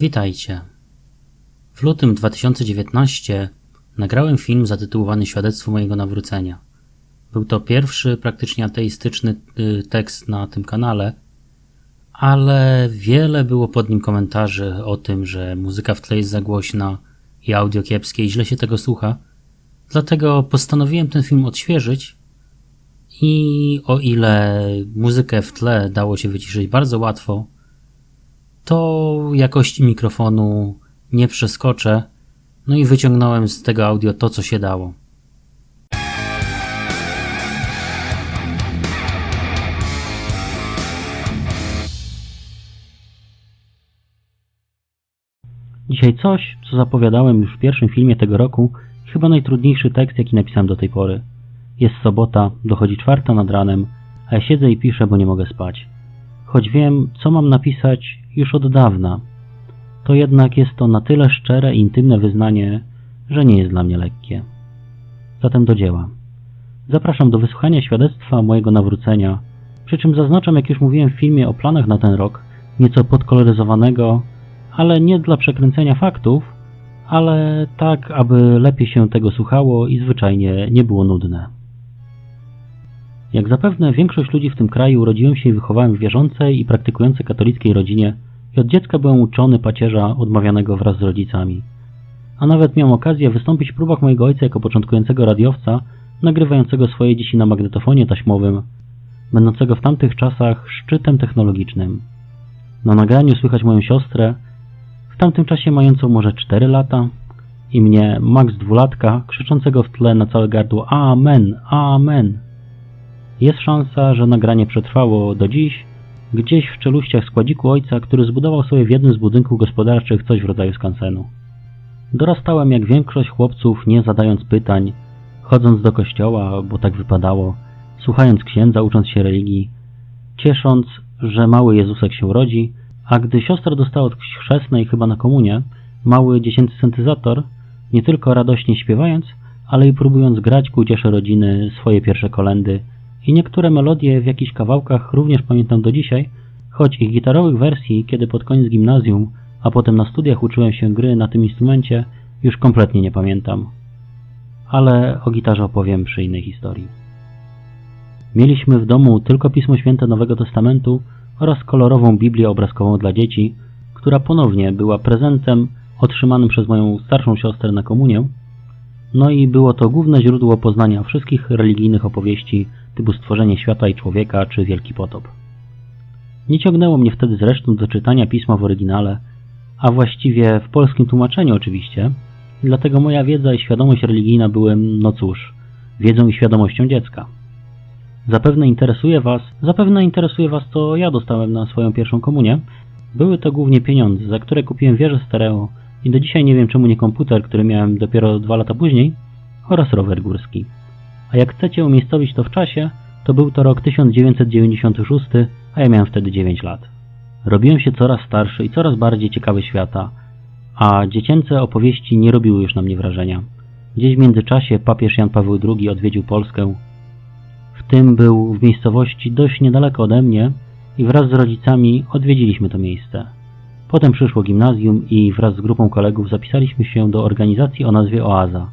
Witajcie. W lutym 2019 nagrałem film zatytułowany Świadectwo mojego nawrócenia. Był to pierwszy praktycznie ateistyczny y, tekst na tym kanale, ale wiele było pod nim komentarzy o tym, że muzyka w tle jest za głośna i audio kiepskie i źle się tego słucha. Dlatego postanowiłem ten film odświeżyć i o ile muzykę w tle dało się wyciszyć bardzo łatwo, to jakości mikrofonu nie przeskoczę. No i wyciągnąłem z tego audio to, co się dało. Dzisiaj coś, co zapowiadałem już w pierwszym filmie tego roku, chyba najtrudniejszy tekst, jaki napisałem do tej pory. Jest sobota, dochodzi czwarta nad ranem, a ja siedzę i piszę, bo nie mogę spać. Choć wiem, co mam napisać już od dawna, to jednak jest to na tyle szczere i intymne wyznanie, że nie jest dla mnie lekkie. Zatem do dzieła. Zapraszam do wysłuchania świadectwa mojego nawrócenia, przy czym zaznaczam, jak już mówiłem w filmie o planach na ten rok, nieco podkoloryzowanego, ale nie dla przekręcenia faktów, ale tak, aby lepiej się tego słuchało i zwyczajnie nie było nudne. Jak zapewne większość ludzi w tym kraju urodziłem się i wychowałem w wierzącej i praktykującej katolickiej rodzinie i od dziecka byłem uczony pacierza odmawianego wraz z rodzicami. A nawet miałem okazję wystąpić w próbach mojego ojca jako początkującego radiowca, nagrywającego swoje dzieci na magnetofonie taśmowym, będącego w tamtych czasach szczytem technologicznym. Na nagraniu słychać moją siostrę, w tamtym czasie mającą może 4 lata, i mnie, Max dwulatka, krzyczącego w tle na całe gardło Amen, Amen. Jest szansa, że nagranie przetrwało do dziś, gdzieś w czeluściach składziku ojca, który zbudował sobie w jednym z budynków gospodarczych coś w rodzaju skansenu. Dorastałem jak większość chłopców, nie zadając pytań, chodząc do kościoła, bo tak wypadało, słuchając księdza, ucząc się religii, ciesząc, że mały Jezusek się rodzi, a gdy siostra dostała od chrzestnej chyba na komunie mały dziesięcy syntezator, nie tylko radośnie śpiewając, ale i próbując grać ku cieszy rodziny swoje pierwsze kolendy i niektóre melodie w jakichś kawałkach również pamiętam do dzisiaj, choć ich gitarowych wersji, kiedy pod koniec gimnazjum, a potem na studiach uczyłem się gry na tym instrumencie, już kompletnie nie pamiętam. Ale o gitarze opowiem przy innej historii. Mieliśmy w domu tylko Pismo Święte Nowego Testamentu oraz kolorową Biblię obrazkową dla dzieci, która ponownie była prezentem otrzymanym przez moją starszą siostrę na komunię, no i było to główne źródło poznania wszystkich religijnych opowieści typu stworzenie świata i człowieka czy wielki potop. Nie ciągnęło mnie wtedy zresztą do czytania pisma w oryginale, a właściwie w polskim tłumaczeniu oczywiście, dlatego moja wiedza i świadomość religijna były, no cóż, wiedzą i świadomością dziecka. Zapewne interesuje Was, zapewne interesuje Was, co ja dostałem na swoją pierwszą komunię. Były to głównie pieniądze, za które kupiłem wieżę stereo i do dzisiaj nie wiem czemu nie komputer, który miałem dopiero dwa lata później, oraz rower górski. A jak chcecie umiejscowić to w czasie, to był to rok 1996, a ja miałem wtedy 9 lat. Robiłem się coraz starszy i coraz bardziej ciekawy świata, a dziecięce opowieści nie robiły już na mnie wrażenia. Gdzieś w międzyczasie papież Jan Paweł II odwiedził Polskę. W tym był w miejscowości dość niedaleko ode mnie i wraz z rodzicami odwiedziliśmy to miejsce. Potem przyszło gimnazjum i wraz z grupą kolegów zapisaliśmy się do organizacji o nazwie Oaza.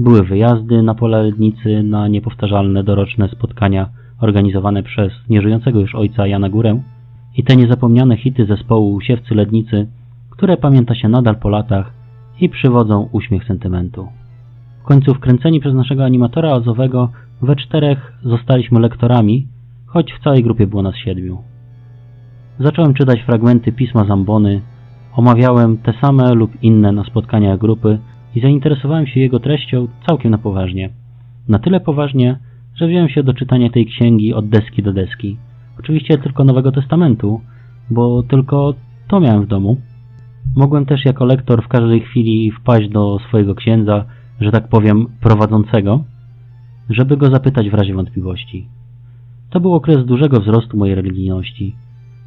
Były wyjazdy na pola Lednicy na niepowtarzalne doroczne spotkania organizowane przez nieżyjącego już ojca Jana Górę i te niezapomniane hity zespołu Siewcy Lednicy, które pamięta się nadal po latach i przywodzą uśmiech sentymentu. W końcu wkręceni przez naszego animatora ozowego we czterech zostaliśmy lektorami, choć w całej grupie było nas siedmiu. Zacząłem czytać fragmenty pisma Zambony, omawiałem te same lub inne na spotkaniach grupy i zainteresowałem się jego treścią całkiem na poważnie. Na tyle poważnie, że wziąłem się do czytania tej księgi od deski do deski. Oczywiście tylko Nowego Testamentu, bo tylko to miałem w domu. Mogłem też jako lektor w każdej chwili wpaść do swojego księdza, że tak powiem prowadzącego, żeby go zapytać w razie wątpliwości. To był okres dużego wzrostu mojej religijności.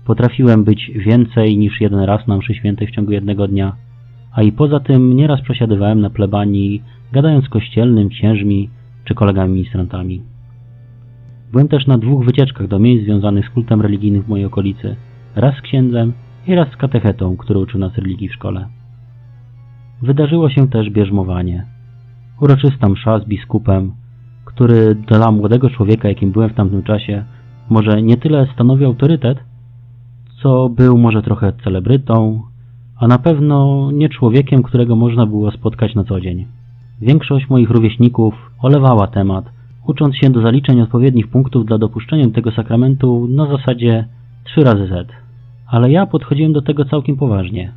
Potrafiłem być więcej niż jeden raz na mszy świętej w ciągu jednego dnia, a i poza tym nieraz przesiadywałem na plebanii, gadając z kościelnym, księżmi czy kolegami ministrantami. Byłem też na dwóch wycieczkach do miejsc związanych z kultem religijnym w mojej okolicy. Raz z księdzem i raz z katechetą, który uczył nas religii w szkole. Wydarzyło się też bierzmowanie. Uroczysta msza z biskupem, który dla młodego człowieka, jakim byłem w tamtym czasie, może nie tyle stanowił autorytet, co był może trochę celebrytą, a na pewno nie człowiekiem, którego można było spotkać na co dzień. Większość moich rówieśników olewała temat, ucząc się do zaliczeń odpowiednich punktów dla dopuszczenia do tego sakramentu na zasadzie 3 razy Z. Ale ja podchodziłem do tego całkiem poważnie.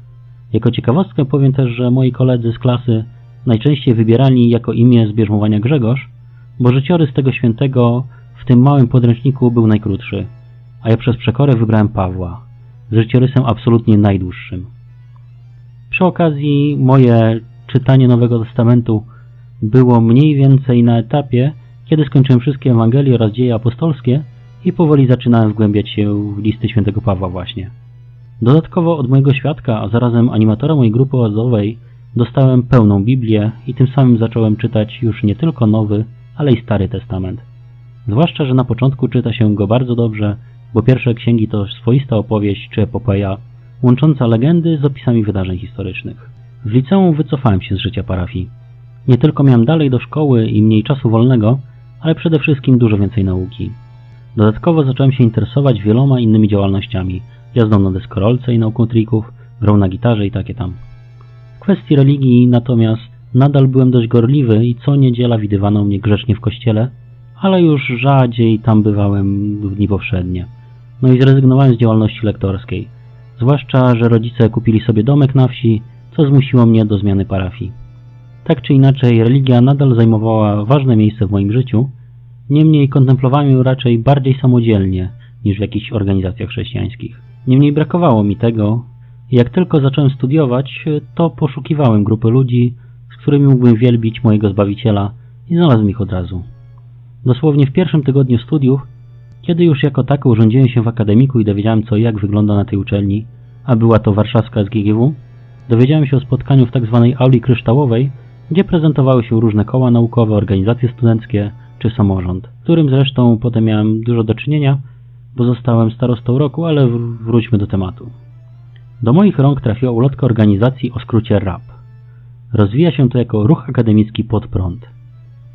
Jako ciekawostkę powiem też, że moi koledzy z klasy najczęściej wybierali jako imię zbierzmowania Grzegorz, bo życiorys tego świętego w tym małym podręczniku był najkrótszy, a ja przez przekorę wybrałem Pawła, z życiorysem absolutnie najdłuższym. Przy okazji moje czytanie Nowego Testamentu było mniej więcej na etapie, kiedy skończyłem wszystkie Ewangelie oraz dzieje apostolskie i powoli zaczynałem wgłębiać się w listy świętego Pawła właśnie. Dodatkowo od mojego świadka, a zarazem animatora mojej grupy oazowej dostałem pełną Biblię i tym samym zacząłem czytać już nie tylko Nowy, ale i Stary Testament. Zwłaszcza, że na początku czyta się go bardzo dobrze, bo pierwsze księgi to swoista opowieść czy epopeja, łącząca legendy z opisami wydarzeń historycznych. W liceum wycofałem się z życia parafii. Nie tylko miałem dalej do szkoły i mniej czasu wolnego, ale przede wszystkim dużo więcej nauki. Dodatkowo zacząłem się interesować wieloma innymi działalnościami, jazdą na deskorolce i nauką trików, grą na gitarze i takie tam. W kwestii religii natomiast nadal byłem dość gorliwy i co niedziela widywano mnie grzecznie w kościele, ale już rzadziej tam bywałem w dni powszednie. No i zrezygnowałem z działalności lektorskiej. Zwłaszcza, że rodzice kupili sobie domek na wsi, co zmusiło mnie do zmiany parafii. Tak czy inaczej, religia nadal zajmowała ważne miejsce w moim życiu, niemniej kontemplowałem ją raczej bardziej samodzielnie niż w jakichś organizacjach chrześcijańskich. Niemniej brakowało mi tego jak tylko zacząłem studiować, to poszukiwałem grupy ludzi, z którymi mógłbym wielbić mojego Zbawiciela i znalazłem ich od razu. Dosłownie w pierwszym tygodniu studiów, kiedy już jako tako urządziłem się w akademiku i dowiedziałem co i jak wygląda na tej uczelni, a była to warszawska SGGW, dowiedziałem się o spotkaniu w tzw. Tak auli kryształowej, gdzie prezentowały się różne koła naukowe, organizacje studenckie czy samorząd, którym zresztą potem miałem dużo do czynienia, bo zostałem starostą roku, ale wróćmy do tematu. Do moich rąk trafiła ulotka organizacji o skrócie RAP. Rozwija się to jako ruch akademicki pod prąd.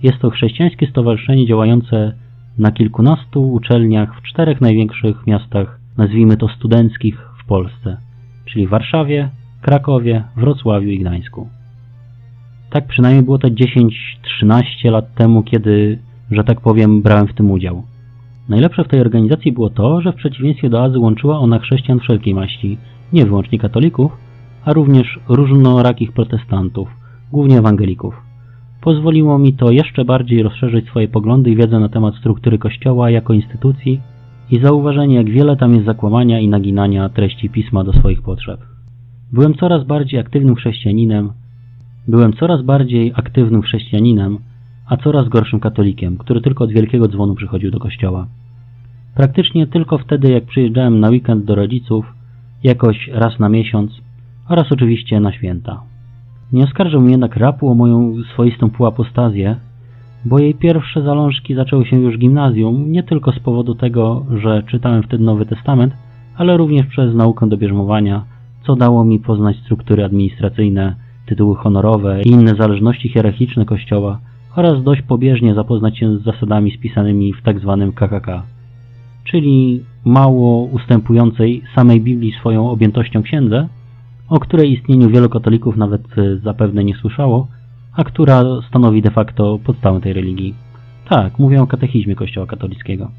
Jest to chrześcijańskie stowarzyszenie działające na kilkunastu uczelniach w czterech największych miastach, nazwijmy to studenckich w Polsce, czyli Warszawie, Krakowie, Wrocławiu i Gdańsku. Tak przynajmniej było to 10-13 lat temu, kiedy, że tak powiem, brałem w tym udział. Najlepsze w tej organizacji było to, że w przeciwieństwie do Azy łączyła ona chrześcijan wszelkiej maści, nie wyłącznie katolików, a również różnorakich protestantów, głównie ewangelików. Pozwoliło mi to jeszcze bardziej rozszerzyć swoje poglądy i wiedzę na temat struktury Kościoła jako instytucji i zauważenie, jak wiele tam jest zakłamania i naginania treści pisma do swoich potrzeb. Byłem coraz bardziej aktywnym chrześcijaninem, byłem coraz bardziej aktywnym chrześcijaninem, a coraz gorszym katolikiem, który tylko od wielkiego dzwonu przychodził do kościoła. Praktycznie tylko wtedy, jak przyjeżdżałem na weekend do rodziców, jakoś raz na miesiąc oraz oczywiście na święta. Nie oskarżał mnie jednak rapu o moją swoistą półapostazję, bo jej pierwsze zalążki zaczęły się już w gimnazjum, nie tylko z powodu tego, że czytałem wtedy Nowy Testament, ale również przez naukę do bierzmowania, co dało mi poznać struktury administracyjne, tytuły honorowe i inne zależności hierarchiczne Kościoła oraz dość pobieżnie zapoznać się z zasadami spisanymi w tzw. Tak KKK, czyli mało ustępującej samej Biblii swoją objętością księdze, o której istnieniu wielu katolików nawet e, zapewne nie słyszało, a która stanowi de facto podstawę tej religii. Tak, mówię o katechizmie Kościoła katolickiego.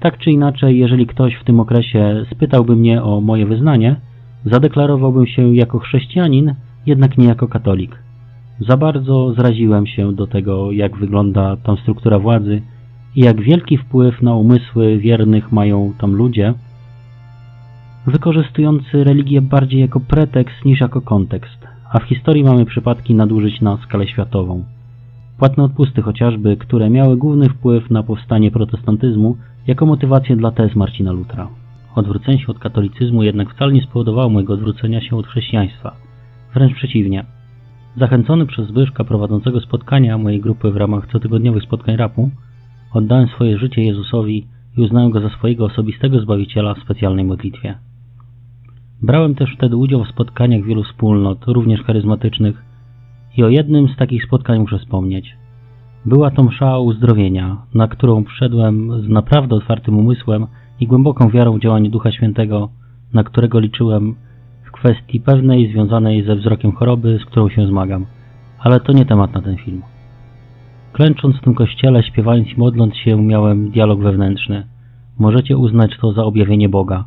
Tak czy inaczej, jeżeli ktoś w tym okresie spytałby mnie o moje wyznanie, zadeklarowałbym się jako chrześcijanin, jednak nie jako katolik. Za bardzo zraziłem się do tego, jak wygląda tam struktura władzy i jak wielki wpływ na umysły wiernych mają tam ludzie, wykorzystujący religię bardziej jako pretekst niż jako kontekst, a w historii mamy przypadki nadużyć na skalę światową. Płatne odpusty chociażby, które miały główny wpływ na powstanie protestantyzmu jako motywację dla tez Marcina Lutra. Odwrócenie się od katolicyzmu jednak wcale nie spowodowało mojego odwrócenia się od chrześcijaństwa. Wręcz przeciwnie. Zachęcony przez Zbyszka prowadzącego spotkania mojej grupy w ramach cotygodniowych spotkań rapu, oddałem swoje życie Jezusowi i uznałem Go za swojego osobistego Zbawiciela w specjalnej modlitwie. Brałem też wtedy udział w spotkaniach wielu wspólnot, również charyzmatycznych i o jednym z takich spotkań muszę wspomnieć. Była to msza uzdrowienia, na którą przyszedłem z naprawdę otwartym umysłem i głęboką wiarą w działanie Ducha Świętego, na którego liczyłem w kwestii pewnej związanej ze wzrokiem choroby, z którą się zmagam. Ale to nie temat na ten film. Klęcząc w tym kościele, śpiewając i modląc się, miałem dialog wewnętrzny. Możecie uznać to za objawienie Boga.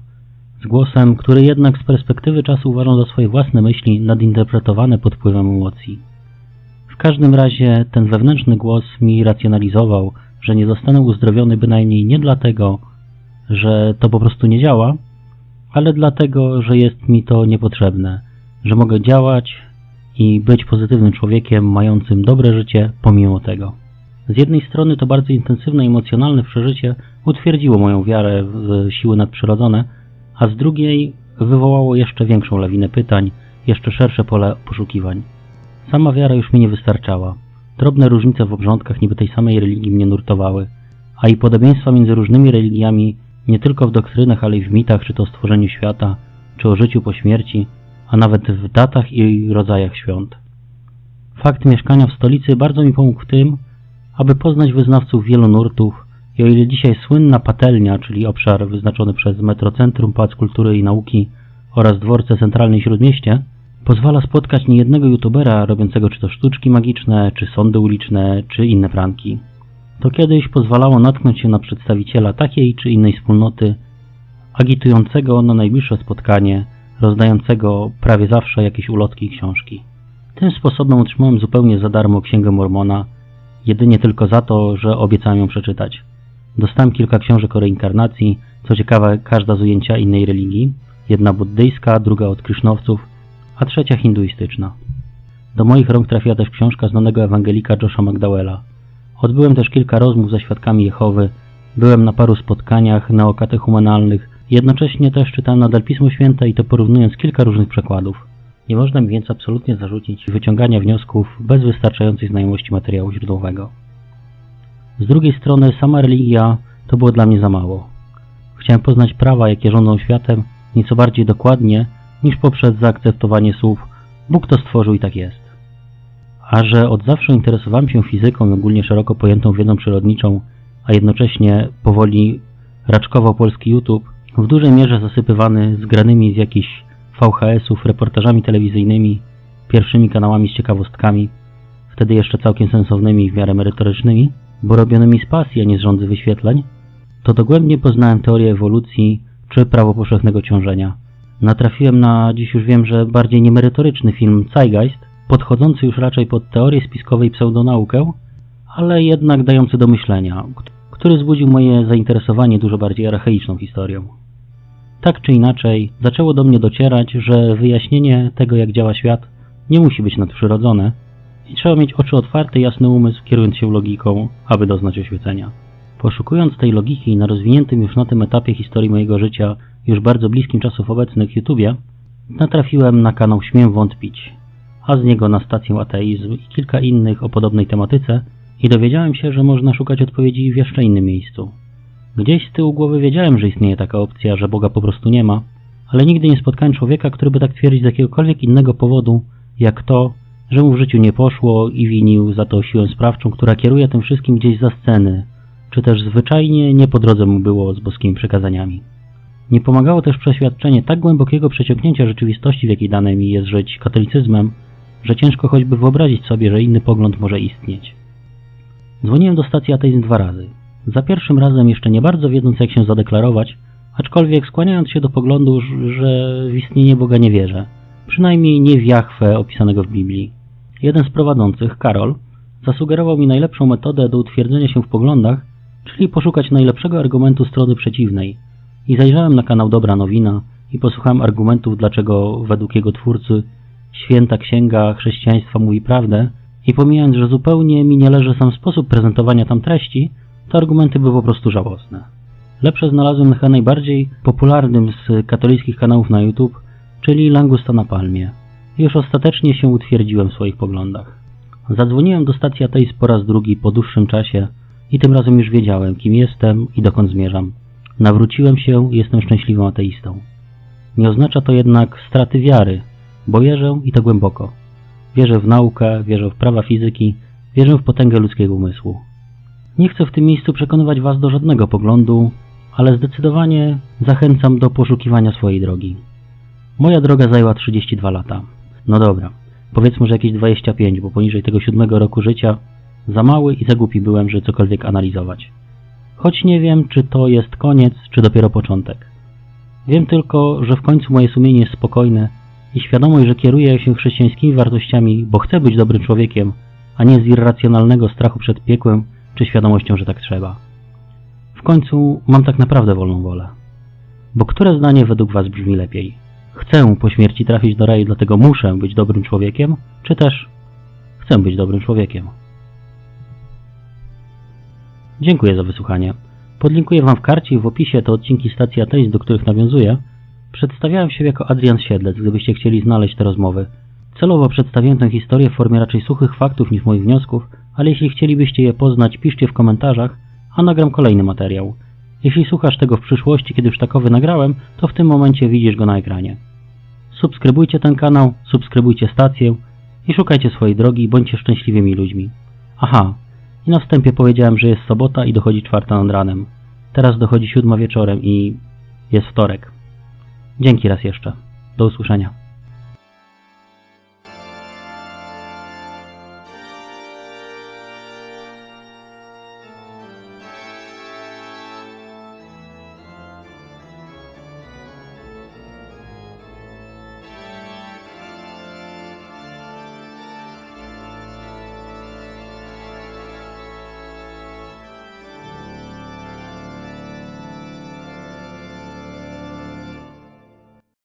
Z głosem, który jednak z perspektywy czasu uważam za swoje własne myśli nadinterpretowane pod wpływem emocji. W każdym razie ten wewnętrzny głos mi racjonalizował, że nie zostanę uzdrowiony bynajmniej nie dlatego, że to po prostu nie działa, ale dlatego, że jest mi to niepotrzebne, że mogę działać i być pozytywnym człowiekiem mającym dobre życie pomimo tego. Z jednej strony to bardzo intensywne emocjonalne przeżycie utwierdziło moją wiarę w siły nadprzyrodzone, a z drugiej wywołało jeszcze większą lawinę pytań, jeszcze szersze pole poszukiwań. Sama wiara już mi nie wystarczała. Drobne różnice w obrządkach niby tej samej religii mnie nurtowały, a i podobieństwa między różnymi religiami nie tylko w doktrynach, ale i w mitach, czy to o stworzeniu świata, czy o życiu po śmierci, a nawet w datach i rodzajach świąt. Fakt mieszkania w stolicy bardzo mi pomógł w tym, aby poznać wyznawców wielu nurtów i o ile dzisiaj słynna patelnia, czyli obszar wyznaczony przez Metrocentrum Pałac Kultury i Nauki oraz dworce centralne i Śródmieście, pozwala spotkać niejednego youtubera robiącego czy to sztuczki magiczne, czy sądy uliczne, czy inne pranki. To kiedyś pozwalało natknąć się na przedstawiciela takiej czy innej wspólnoty, agitującego na najbliższe spotkanie, rozdającego prawie zawsze jakieś ulotki i książki. Tym sposobem otrzymałem zupełnie za darmo Księgę Mormona, jedynie tylko za to, że obiecałem ją przeczytać. Dostałem kilka książek o reinkarnacji, co ciekawe każda z ujęcia innej religii, jedna buddyjska, druga od krysznowców, a trzecia hinduistyczna. Do moich rąk trafiła też książka znanego ewangelika Josha McDowella. Odbyłem też kilka rozmów ze świadkami Jehowy, byłem na paru spotkaniach neokatechumenalnych, jednocześnie też czytałem nadal Pismo Święte i to porównując kilka różnych przekładów. Nie można mi więc absolutnie zarzucić wyciągania wniosków bez wystarczającej znajomości materiału źródłowego. Z drugiej strony sama religia to było dla mnie za mało. Chciałem poznać prawa, jakie rządzą światem, nieco bardziej dokładnie niż poprzez zaakceptowanie słów Bóg to stworzył i tak jest. A że od zawsze interesowałem się fizyką i ogólnie szeroko pojętą wiedzą przyrodniczą, a jednocześnie powoli raczkował polski YouTube, w dużej mierze zasypywany zgranymi z jakichś VHS-ów, reportażami telewizyjnymi, pierwszymi kanałami z ciekawostkami, wtedy jeszcze całkiem sensownymi i w miarę merytorycznymi, bo robionymi z pasji, a nie z rządzy wyświetleń, to dogłębnie poznałem teorię ewolucji czy prawo powszechnego ciążenia. Natrafiłem na, dziś już wiem, że bardziej niemerytoryczny film Zeitgeist, podchodzący już raczej pod teorię spiskową i pseudonaukę, ale jednak dający do myślenia, który wzbudził moje zainteresowanie dużo bardziej archaiczną historią. Tak czy inaczej, zaczęło do mnie docierać, że wyjaśnienie tego, jak działa świat, nie musi być nadprzyrodzone i trzeba mieć oczy otwarte i jasny umysł, kierując się logiką, aby doznać oświecenia. Poszukując tej logiki na rozwiniętym już na tym etapie historii mojego życia, już bardzo bliskim czasów obecnych YouTubie, natrafiłem na kanał Śmiem Wątpić, a z niego na stację Ateizm i kilka innych o podobnej tematyce i dowiedziałem się, że można szukać odpowiedzi w jeszcze innym miejscu. Gdzieś z tyłu głowy wiedziałem, że istnieje taka opcja, że Boga po prostu nie ma, ale nigdy nie spotkałem człowieka, który by tak twierdzić z jakiegokolwiek innego powodu, jak to, że mu w życiu nie poszło i winił za to siłę sprawczą, która kieruje tym wszystkim gdzieś za sceny, czy też zwyczajnie nie po drodze mu było z boskimi przekazaniami. Nie pomagało też przeświadczenie tak głębokiego przeciągnięcia rzeczywistości, w jakiej dane mi jest żyć katolicyzmem, że ciężko choćby wyobrazić sobie, że inny pogląd może istnieć. Dzwoniłem do stacji ateizm dwa razy. Za pierwszym razem jeszcze nie bardzo wiedząc jak się zadeklarować, aczkolwiek skłaniając się do poglądu, że w istnienie Boga nie wierzę. Przynajmniej nie w Jahwe opisanego w Biblii. Jeden z prowadzących, Karol, zasugerował mi najlepszą metodę do utwierdzenia się w poglądach, czyli poszukać najlepszego argumentu strony przeciwnej. I zajrzałem na kanał Dobra Nowina i posłuchałem argumentów, dlaczego według jego twórcy święta księga chrześcijaństwa mówi prawdę i pomijając, że zupełnie mi nie leży sam sposób prezentowania tam treści, to argumenty były po prostu żałosne. Lepsze znalazłem na najbardziej popularnym z katolickich kanałów na YouTube, czyli Langusta na Palmie. Już ostatecznie się utwierdziłem w swoich poglądach. Zadzwoniłem do stacji ateizm po raz drugi po dłuższym czasie i tym razem już wiedziałem, kim jestem i dokąd zmierzam. Nawróciłem się i jestem szczęśliwym ateistą. Nie oznacza to jednak straty wiary, bo wierzę i to głęboko. Wierzę w naukę, wierzę w prawa fizyki, wierzę w potęgę ludzkiego umysłu. Nie chcę w tym miejscu przekonywać Was do żadnego poglądu, ale zdecydowanie zachęcam do poszukiwania swojej drogi. Moja droga zajęła 32 lata. No dobra, powiedzmy, że jakieś 25, bo poniżej tego siódmego roku życia za mały i za głupi byłem, żeby cokolwiek analizować. Choć nie wiem, czy to jest koniec, czy dopiero początek. Wiem tylko, że w końcu moje sumienie jest spokojne i świadomość, że kieruję się chrześcijańskimi wartościami, bo chcę być dobrym człowiekiem, a nie z irracjonalnego strachu przed piekłem, czy świadomością, że tak trzeba. W końcu mam tak naprawdę wolną wolę. Bo które zdanie według Was brzmi lepiej? Chcę po śmierci trafić do raju, dlatego muszę być dobrym człowiekiem, czy też chcę być dobrym człowiekiem? Dziękuję za wysłuchanie. Podlinkuję Wam w karcie i w opisie te odcinki stacji Ateist, do których nawiązuję. Przedstawiałem się jako Adrian Siedlec, gdybyście chcieli znaleźć te rozmowy. Celowo przedstawiłem tę historię w formie raczej suchych faktów niż moich wniosków, ale jeśli chcielibyście je poznać, piszcie w komentarzach, a nagram kolejny materiał. Jeśli słuchasz tego w przyszłości, kiedy już takowy nagrałem, to w tym momencie widzisz go na ekranie. Subskrybujcie ten kanał, subskrybujcie stację i szukajcie swojej drogi bądźcie szczęśliwymi ludźmi. Aha, i na wstępie powiedziałem, że jest sobota i dochodzi czwarta nad ranem. Teraz dochodzi siódma wieczorem i jest wtorek. Dzięki raz jeszcze. Do usłyszenia.